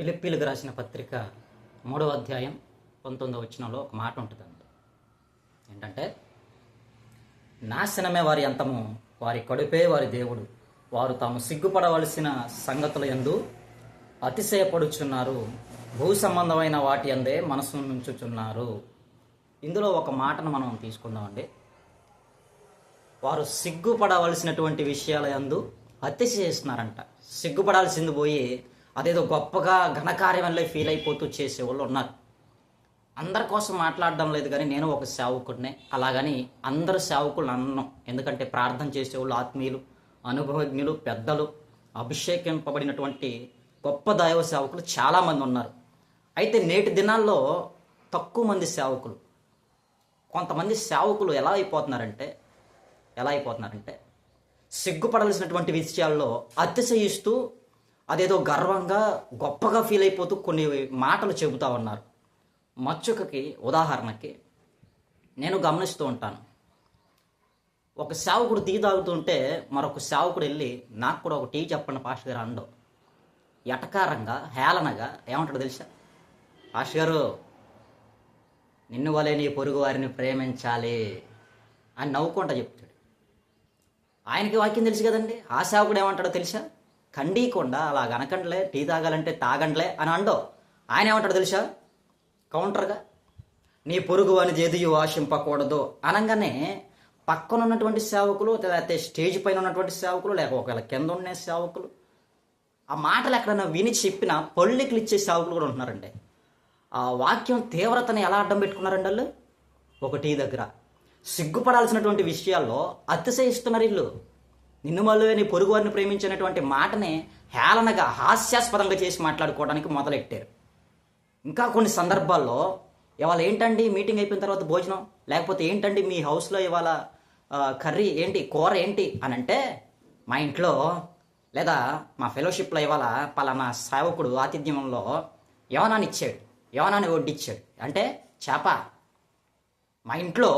పిలిపిలకు రాసిన పత్రిక మూడవ అధ్యాయం పంతొమ్మిదవ వచ్చినంలో ఒక మాట ఉంటుందండి. ఏంటంటే నాశనమే వారి అంతము వారి కడుపే వారి దేవుడు. వారు తాము సిగ్గుపడవలసిన సంగతుల యందు అతిశయపడుచున్నారు. భూ సంబంధమైన వాటి అందే మనసు నుంచుచున్నారు. ఇందులో ఒక మాటను మనం తీసుకుందామండి. వారు సిగ్గుపడవలసినటువంటి విషయాల యందు అతిశయిస్తున్నారంట. సిగ్గుపడాల్సింది పోయి అదేదో గొప్పగా ఘనకార్యంలో ఫీల్ అయిపోతూ చేసేవాళ్ళు ఉన్నారు. అందరి కోసం మాట్లాడడం లేదు కానీ నేను ఒక సేవకుడినే. అలాగని అందరు సేవకులు అన్నం ఎందుకంటే ప్రార్థన చేసేవాళ్ళు ఆత్మీయులు అనుభవజ్ఞులు పెద్దలు అభిషేకింపబడినటువంటి గొప్ప దైవ సేవకులు చాలామంది ఉన్నారు. అయితే నేటి దినాల్లో తక్కువ మంది సేవకులు. కొంతమంది సేవకులు ఎలా అయిపోతున్నారంటే ఎలా అయిపోతున్నారంటే సిగ్గుపడాల్సినటువంటి విషయాల్లో అతిశయిస్తూ అదేదో గర్వంగా గొప్పగా ఫీల్ అయిపోతూ కొన్ని మాటలు చెబుతా ఉన్నారు. మచ్చుకకి ఉదాహరణకి నేను గమనిస్తూ ఉంటాను. ఒక సేవకుడు టీ తాగుతుంటే మరొక సేవకుడు వెళ్ళి నాకు కూడా ఒక టీ చెప్పండి పాస్ట్ గారు అండవు ఎటకారంగా హేళనగా ఏమంటాడు తెలుసా? పాస్ట్ గారు నిన్ను వలే నీ పొరుగు వారిని ప్రేమించాలి అని నవ్వుకుంటా చెప్తాడు. ఆయనకి వాక్యం తెలుసు కదండి. ఆ సేవకుడు ఏమంటాడో తెలుసా? ఖండీయకుండా అలా అనకండ్లే టీ తాగాలంటే తాగండ్లే అని అండో. ఆయన ఏమంటాడు తెలుసా? కౌంటర్గా. నీ పొరుగు అని చేదియు ఆశింపకూడదు అనగానే పక్కన ఉన్నటువంటి సేవకులు లేకపోతే స్టేజ్ పైన ఉన్నటువంటి సేవకులు లేక ఒకవేళ కింద ఉన్న సేవకులు ఆ మాటలు ఎక్కడైనా విని చెప్పిన పళ్ళికలు ఇచ్చే సేవకులు కూడా ఉంటున్నారండి. ఆ వాక్యం తీవ్రతని ఎలా అడ్డం పెట్టుకున్నారండి వాళ్ళు? ఒక టీ దగ్గర. సిగ్గుపడాల్సినటువంటి విషయాల్లో అతిశయిస్తున్నారు ఇల్లు నిన్ను మళ్ళీ నీ పొరుగు వారిని ప్రేమించినటువంటి మాటని హేళనగా హాస్యాస్పదంగా చేసి మాట్లాడుకోవడానికి మొదలెట్టారు. ఇంకా కొన్ని సందర్భాల్లో ఇవాళ ఏంటండి మీటింగ్ అయిపోయిన తర్వాత భోజనం? లేకపోతే ఏంటండి మీ హౌస్లో ఇవాళ కర్రీ ఏంటి కూర ఏంటి అని అంటే మా ఇంట్లో లేదా మా ఫెలోషిప్లో ఇవాళ పలానా సేవకుడు ఆతిథ్యంలో యవనాన్ని ఇచ్చాడు. యవనాన్ని వడ్డిచ్చాడు. అంటే చేప. మా ఇంట్లో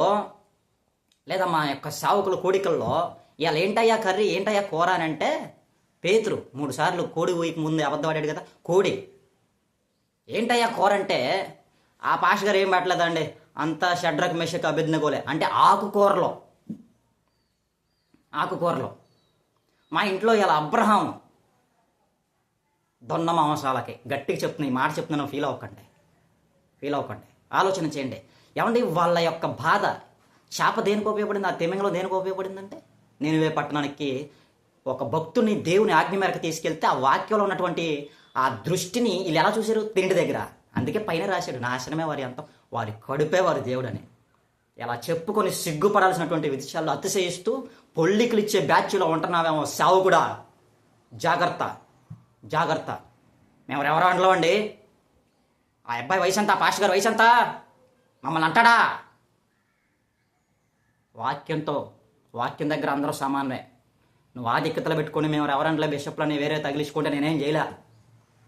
లేదా మా యొక్క సేవకుల కోడికల్లో ఇవాళ ఏంటయ్యా కర్రీ? ఏంటయ్యా కూర అని అంటే పేతురు. మూడు సార్లు కోడి ఊయక ముందు అబద్ధం ఆడాడు కదా కోడి. ఏంటయ్యా కూర అంటే? ఆ పాష గారు ఏం పెట్టలేదండి అంతా షడ్రక్ మెషక్ అభిజ్ఞగోలే అంటే ఆకుకూరలో. ఆకుకూరలో. మా ఇంట్లో ఇలా అబ్రహం దొన్న మాంసాలకి. గట్టిగా చెప్తున్నా ఈ మాట చెప్తున్నాను ఫీల్ అవ్వకండి. ఫీల్ అవ్వకండి. ఆలోచన చేయండి. ఏమండి వాళ్ళ యొక్క బాధ? చేప దేనికి ఉపయోగపడింది? ఆ తిమింగలో దేనికి ఉపయోగపడిందంటే? నేను పట్టణానికి ఒక భక్తుని దేవుని ఆజ్ఞ మేరకు తీసుకెళ్తే ఆ వాక్యంలో ఉన్నటువంటి ఆ దృష్టిని వీళ్ళు ఎలా చూశారు? తిండి దగ్గర. అందుకే పైన రాశాడు నాశనమే వారి అంతం. వారి కడుపే వారి దేవుడు అని ఇలా చెప్పుకొని సిగ్గుపడాల్సినటువంటి విషయాల్లో అతిశయిస్తూ పొల్లికలు ఇచ్చే బ్యాచ్లో ఉంటున్నామేమో సావు కూడా. జాగ్రత్త జాగ్రత్త. మేము ఎవరెవరో అండి? ఆ అబ్బాయి వయసు ఎంత పాష గారు వయసు ఎంత మమ్మల్ని అంటాడా? వాక్యంతో వాక్యం దగ్గర అందరూ సమానమే. నువ్వు ఆధిక్యతలు పెట్టుకొని మేము ఎవరంట్లే బిషప్లని వేరే తగిలించుకుంటే నేనేం చేయలే?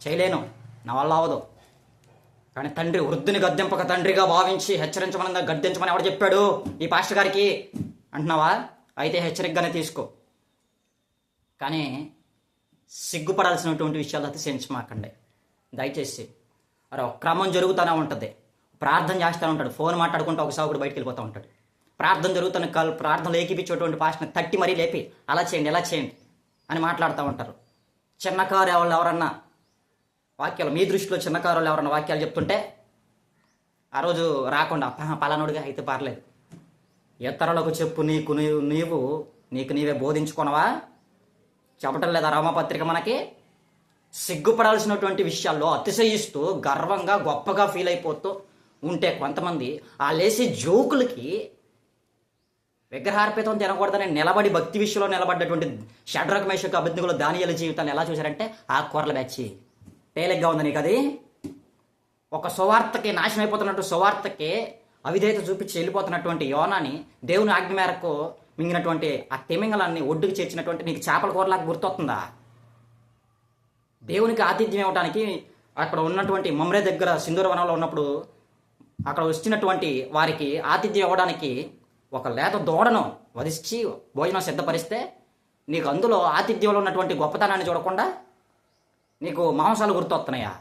చేయలేను. నా వల్ల అవ్వదు. కానీ తండ్రి వృద్ధుని గద్దెంపక తండ్రిగా భావించి హెచ్చరించమని గద్దించమని ఎవడు చెప్పాడు? ఈ పాస్టర్ గారికి. అంటున్నావా? అయితే హెచ్చరికగానే తీసుకో. కానీ సిగ్గుపడాల్సినటువంటి విషయాలు అతిశయించమాకండి. దయచేసి. అరే క్రమం జరుగుతూనే ఉంటుంది. ప్రార్థన చేస్తూనే ఉంటాడు. ఫోన్ మాట్లాడుకుంటూ ఒక సాగుడు బయటికి వెళ్ళిపోతూ ఉంటాడు. ప్రార్థన జరుగుతున్న కాల్ ప్రార్థనలు ఏకిపించేటువంటి పాస్టర్ని తట్టి మరీ లేపి అలా చేయండి ఎలా చేయండి అని మాట్లాడుతూ ఉంటారు. చిన్నకారు ఎవరు ఎవరన్నా వాక్యాలు మీ దృష్టిలో చిన్నకారు వాళ్ళు ఎవరన్నా వాక్యాలు చెప్తుంటే ఆ రోజు రాకుండా పలానుడిగా అయితే పర్లేదు. ఇతరులకు చెప్పు నీకు నీవు నీవు నీకు నీవే బోధించుకున్నావా? చెప్పటం లేదా రామపత్రిక మనకి? సిగ్గుపడాల్సినటువంటి విషయాల్లో అతిశయిస్తూ గర్వంగా గొప్పగా ఫీల్ అయిపోతూ ఉంటే కొంతమంది ఆ లేసి జోకులకి విగ్రహార్పితం తినకూడదని నిలబడి భక్తి విషయంలో నిలబడ్డటువంటి షడ్రక మేషకు అభిజ్ఞులు దానియల జీవితాన్ని ఎలా చూశారంటే ఆ కూరల బ్యాచి. తేలిగ్గా ఉంది నీకు అది ఒక సువార్తకి నాశనం అయిపోతున్నట్టు సువార్తకి అవిధేయత చూపించి వెళ్ళిపోతున్నటువంటి యోనాని దేవుని ఆజ్ఞ మేరకు మింగినటువంటి ఆ తిమింగలాన్ని ఒడ్డుకు చేర్చినటువంటి నీకు చేపల కూరలాగా గుర్తొస్తుందా? దేవునికి ఆతిథ్యం ఇవ్వడానికి అక్కడ ఉన్నటువంటి మమ్రే దగ్గర సింధూర వనంలో ఉన్నప్పుడు అక్కడ వచ్చినటువంటి వారికి ఆతిథ్యం ఇవ్వడానికి ఒక లేత దూడను వధించి భోజనం సిద్ధపరిస్తే నీకు అందులో ఆతిథ్యంలో ఉన్నటువంటి గొప్పతనాన్ని చూడకుండా నీకు మాంసాలు గుర్తొస్తున్నాయా?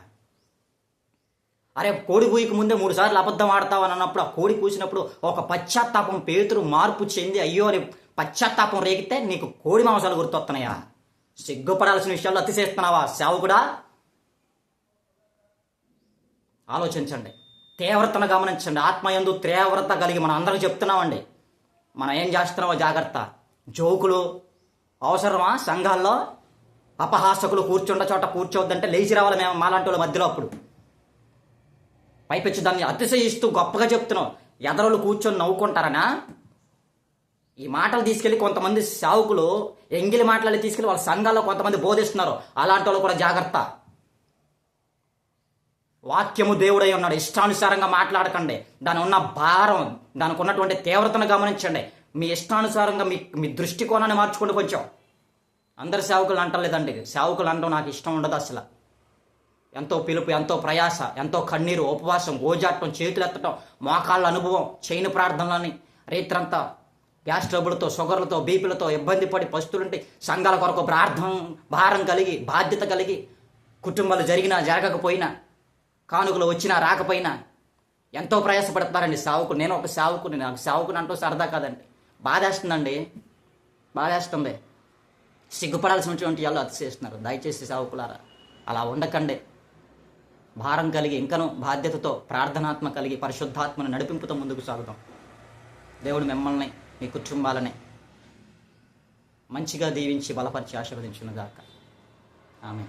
అరే కోడి కూయకు ముందే మూడు సార్లు అబద్ధం ఆడతావు అని అన్నప్పుడు ఆ కోడి కూసినప్పుడు ఒక పశ్చాత్తాపం పేతురు మార్పు చెంది అయ్యో అని పశ్చాత్తాపం రేగితే నీకు కోడి మాంసాలు గుర్తొస్తున్నాయా? సిగ్గుపడాల్సిన విషయాలు అతిశేస్తున్నావా సేవకుడా? ఆలోచించండి. తీవ్రతను గమనించండి. ఆత్మయందు తీవ్రత కలిగి మనం అందరం చెప్తున్నామండి. మనం ఏం చేస్తున్నామో జాగ్రత్త. జోకులు అవసరమా? సంఘాల్లో అపహాసకులు కూర్చుండ చోట కూర్చోవద్దంటే లేచి రావాలి మేము మాలాంటి వాళ్ళ మధ్యలో అప్పుడు. పైపెచ్చి దాన్ని అతిశయిస్తూ గొప్పగా చెప్తున్నాం ఎదరోళ్ళు కూర్చొని నవ్వుకుంటారనా? ఈ మాటలు తీసుకెళ్ళి కొంతమంది సావుకులు ఎంగిలి మాటలు తీసుకెళ్ళి వాళ్ళ సంఘాల్లో కొంతమంది బోధిస్తున్నారు. అలాంటి వాళ్ళు కూడా జాగ్రత్త. వాక్యము దేవుడై ఉన్నాడు. ఇష్టానుసారంగా మాట్లాడకండి. దాని ఉన్న భారం దానికి ఉన్నటువంటి తీవ్రతను గమనించండి. మీ ఇష్టానుసారంగా మీ మీ దృష్టికోణాన్ని మార్చుకోండి కొంచెం. అందరు సేవకులు అంటలేదండి. సేవకులు అనడం నాకు ఇష్టం ఉండదు అసలు. ఎంతో పిలుపు ఎంతో ప్రయాస ఎంతో కన్నీరు ఉపవాసం గోజాటం చేతులు ఎత్తటం మోకాళ్ళ అనుభవం చేయని ప్రార్థనలని రైతులంతా గ్యాస్ ట్రబుల్తో షుగర్లతో బీపీలతో ఇబ్బంది పడి పస్తులుంటే సంఘాల కొరకు ప్రార్థన భారం కలిగి బాధ్యత కలిగి కుటుంబాలు జరిగినా జరగకపోయినా కానుకలు వచ్చినా రాకపోయినా ఎంతో ప్రయాసపడుతున్నారండి సావుకు నేను ఒక సావుకుని నాకు సావుకుని అంటూ సరదా కాదండి. బాధేస్తుందండి. బాధేస్తుంది. సిగ్గుపడాల్సినటువంటి వాళ్ళు అతిశేస్తున్నారు దయచేసి సావుకులారా అలా ఉండకండి. భారం కలిగి ఇంకనూ బాధ్యతతో ప్రార్థనాత్మ కలిగి పరిశుద్ధాత్మను నడిపింపుతో ముందుకు సాగుదాం. దేవుడు మిమ్మల్ని మీ కుటుంబాలని మంచిగా దీవించి బలపరిచి ఆశీర్వదించునుగాక. ఆమె